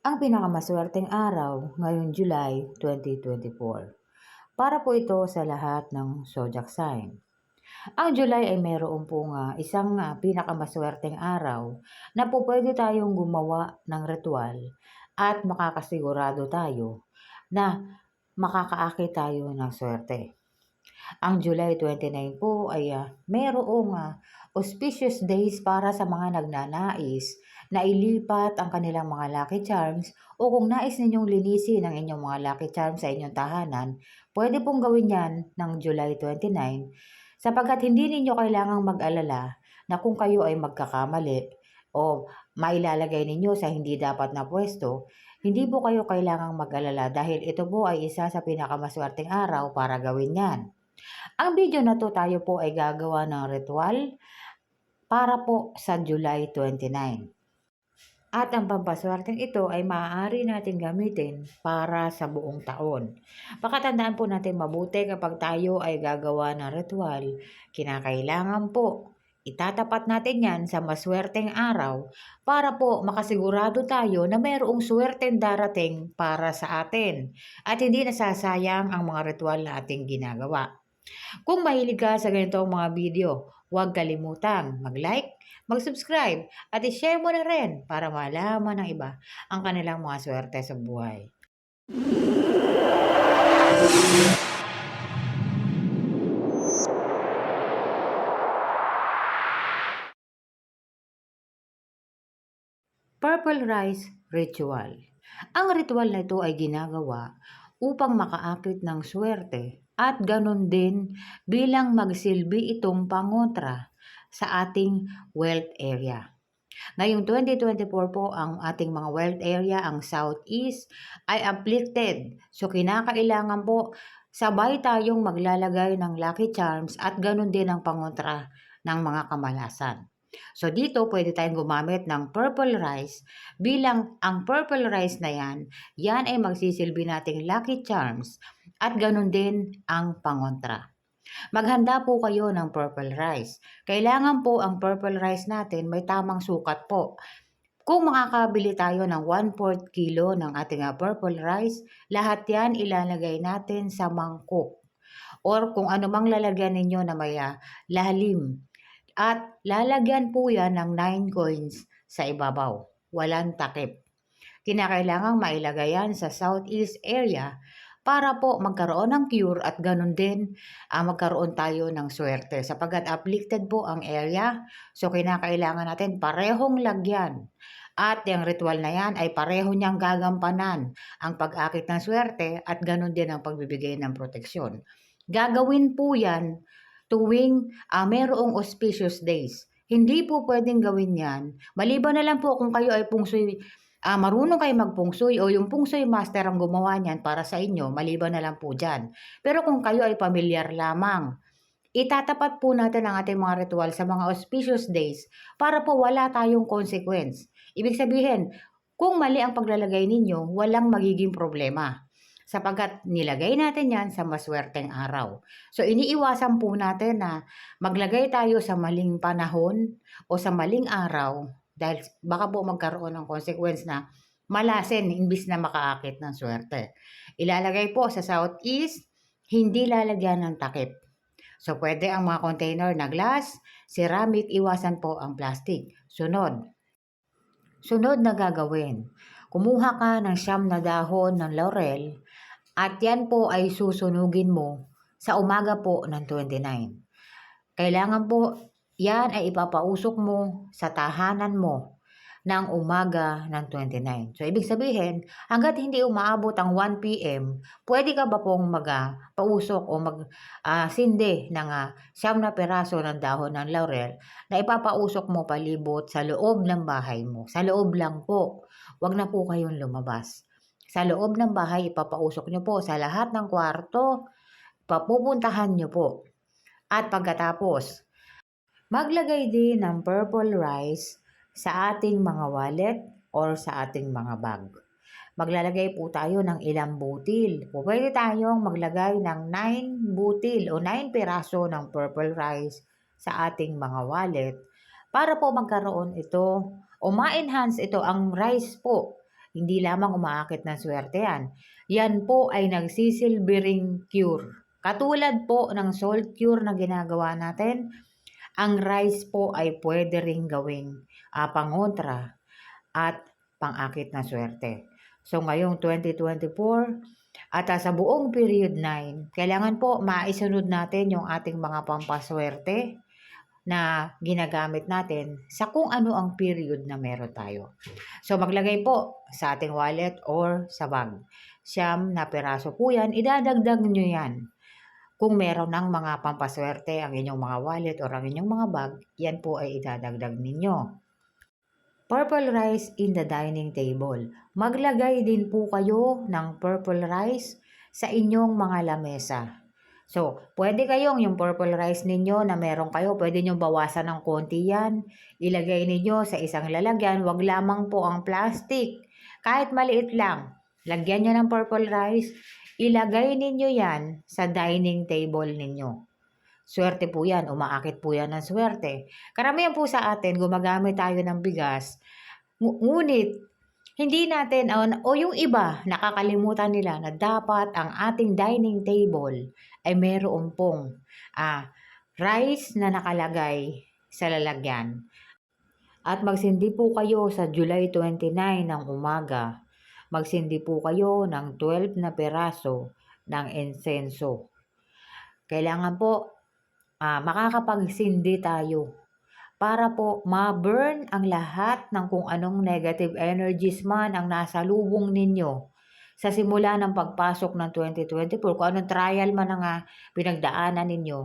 ang pinakamaswerteng araw ngayong July 2024. Para po ito sa lahat ng zodiac sign. Ang July ay mayroon pong ah, isang ah, pinakamaswerteng araw na po pwede tayong gumawa ng ritual at makakasigurado tayo na makakaakit tayo ng swerte. Ang July 29 po ay uh, mayroong ah, auspicious days para sa mga nagnanais na ilipat ang kanilang mga lucky charms o kung nais ninyong linisin ang inyong mga lucky charms sa inyong tahanan, pwede pong gawin yan ng July 29 sapagkat hindi ninyo kailangang mag-alala na kung kayo ay magkakamali o mailalagay ninyo sa hindi dapat na pwesto, hindi po kayo kailangang mag-alala dahil ito po ay isa sa pinakamaswerteng araw para gawin yan. Ang video na to tayo po ay gagawa ng ritual para po sa July 29. At ang pampaswerteng ito ay maaari natin gamitin para sa buong taon. Pakatandaan po natin mabuti kapag tayo ay gagawa ng ritual, kinakailangan po itatapat natin yan sa maswerteng araw para po makasigurado tayo na mayroong swerteng darating para sa atin at hindi nasasayang ang mga ritual na ating ginagawa. Kung mahilig ka sa ganitong mga video, huwag kalimutang mag-like, mag-subscribe at i-share mo na rin para malaman ng iba ang kanilang mga swerte sa buhay. Purple Rice Ritual Ang ritual na ito ay ginagawa upang makaakit ng swerte at ganon din bilang magsilbi itong pangontra sa ating wealth area. Ngayong 2024 po ang ating mga wealth area, ang Southeast, ay afflicted. So kinakailangan po sabay tayong maglalagay ng lucky charms at ganun din ang pangontra ng mga kamalasan. So dito pwede tayong gumamit ng purple rice bilang ang purple rice na yan, yan ay magsisilbi nating lucky charms at ganun din ang pangontra. Maghanda po kayo ng purple rice. Kailangan po ang purple rice natin may tamang sukat po. Kung makakabili tayo ng 1/4 kilo ng ating ah, purple rice, lahat yan ilalagay natin sa mangkok. Or kung ano mang lalagyan ninyo na may ah, lalim. At lalagyan po yan ng 9 coins sa ibabaw. Walang takip. Kinakailangang mailagay yan sa southeast area para po magkaroon ng cure at ganun din uh, magkaroon tayo ng swerte. Sapagat afflicted po ang area, so kinakailangan natin parehong lagyan. At yung ritual na yan ay pareho niyang gagampanan ang pag-akit ng swerte at ganun din ang pagbibigay ng proteksyon. Gagawin po yan tuwing uh, merong auspicious days. Hindi po pwedeng gawin yan. Maliban na lang po kung kayo ay pungsoy uh, marunong kayo magpungsoy o yung pungsoy master ang gumawa niyan para sa inyo, maliban na lang po dyan. Pero kung kayo ay pamilyar lamang, itatapat po natin ang ating mga ritual sa mga auspicious days para po wala tayong consequence. Ibig sabihin, kung mali ang paglalagay ninyo, walang magiging problema sapagkat nilagay natin yan sa maswerteng araw. So iniiwasan po natin na maglagay tayo sa maling panahon o sa maling araw dahil baka po magkaroon ng consequence na malasin imbis na makaakit ng swerte. Ilalagay po sa southeast, hindi lalagyan ng takip. So pwede ang mga container na glass, ceramic, iwasan po ang plastic. Sunod. Sunod na gagawin. Kumuha ka ng siyam na dahon ng laurel at yan po ay susunugin mo sa umaga po ng 29. Kailangan po yan ay ipapausok mo sa tahanan mo ng umaga ng 29. So, ibig sabihin, hanggat hindi umaabot ang 1 p.m., pwede ka ba pong mag-pausok o mag-sindi uh, ng uh, siyam na peraso ng dahon ng laurel na ipapausok mo palibot sa loob ng bahay mo. Sa loob lang po. Huwag na po kayong lumabas. Sa loob ng bahay, ipapausok nyo po sa lahat ng kwarto, papupuntahan nyo po. At pagkatapos, Maglagay din ng purple rice sa ating mga wallet or sa ating mga bag. Maglalagay po tayo ng ilang butil. Pwede tayong maglagay ng 9 butil o 9 piraso ng purple rice sa ating mga wallet para po magkaroon ito o ma-enhance ito ang rice po Hindi lamang umaakit ng swerte yan. Yan po ay nagsisilbering cure. Katulad po ng salt cure na ginagawa natin, ang rice po ay pwede ring gawing ah, pangontra at pangakit na swerte. So ngayong 2024 at ah, sa buong period 9, kailangan po maisunod natin yung ating mga pampaswerte na ginagamit natin sa kung ano ang period na meron tayo. So maglagay po sa ating wallet or sa bag. Siyam na peraso po yan, idadagdag nyo yan. Kung meron ng mga pampaswerte ang inyong mga wallet or ang inyong mga bag, yan po ay idadagdag ninyo. Purple rice in the dining table. Maglagay din po kayo ng purple rice sa inyong mga lamesa. So, pwede kayong yung purple rice ninyo na meron kayo, pwede nyo bawasan ng konti yan. Ilagay ninyo sa isang lalagyan, wag lamang po ang plastic. Kahit maliit lang, lagyan nyo ng purple rice, ilagay ninyo yan sa dining table ninyo. Swerte po yan, umaakit po yan ng swerte. Karamihan po sa atin, gumagamit tayo ng bigas, ngu- ngunit hindi natin, o, o yung iba, nakakalimutan nila na dapat ang ating dining table ay meron pong ah, rice na nakalagay sa lalagyan. At magsindi po kayo sa July 29 ng umaga. Magsindi po kayo ng 12 na peraso ng insenso. Kailangan po ah, makakapagsindi tayo para po ma-burn ang lahat ng kung anong negative energies man ang nasa lubong ninyo sa simula ng pagpasok ng 2024, kung anong trial man ang ah, pinagdaanan ninyo,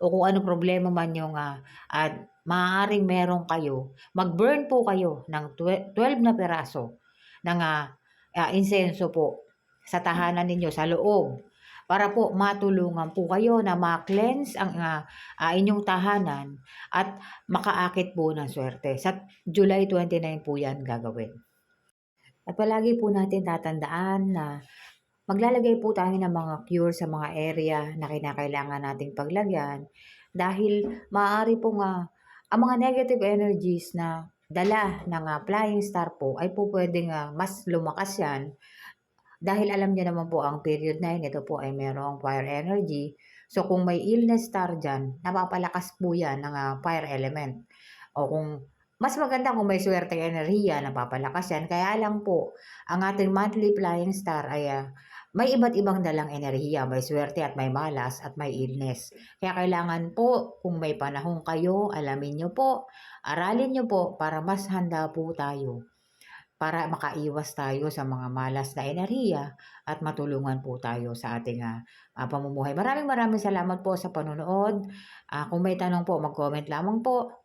o kung anong problema man yung ah, at maaaring meron kayo, mag-burn po kayo ng twe- 12 na peraso ng ah, ah, insenso po sa tahanan ninyo, sa loob, para po matulungan po kayo na ma-cleanse ang ah, ah, inyong tahanan at makaakit po ng swerte. Sa July 29 po yan gagawin. At palagi po natin tatandaan na maglalagay po tayo ng mga cure sa mga area na kinakailangan nating paglagyan dahil maaari po nga ang mga negative energies na dala ng ah, flying star po ay po pwedeng ah, mas lumakas yan. Dahil alam niyo naman po ang period 9 ito po ay merong fire energy. So kung may illness star dyan napapalakas po yan ng ah, fire element. O kung mas maganda kung may swerte enerhiya, napapalakas yan. Kaya lang po, ang ating monthly flying star ay ah, may iba't ibang dalang enerhiya. May swerte at may malas at may illness. Kaya kailangan po, kung may panahon kayo, alamin nyo po, aralin nyo po para mas handa po tayo para makaiwas tayo sa mga malas na enerhiya at matulungan po tayo sa ating ah, pamumuhay. Maraming maraming salamat po sa panonood. Ah, kung may tanong po, mag-comment lamang po.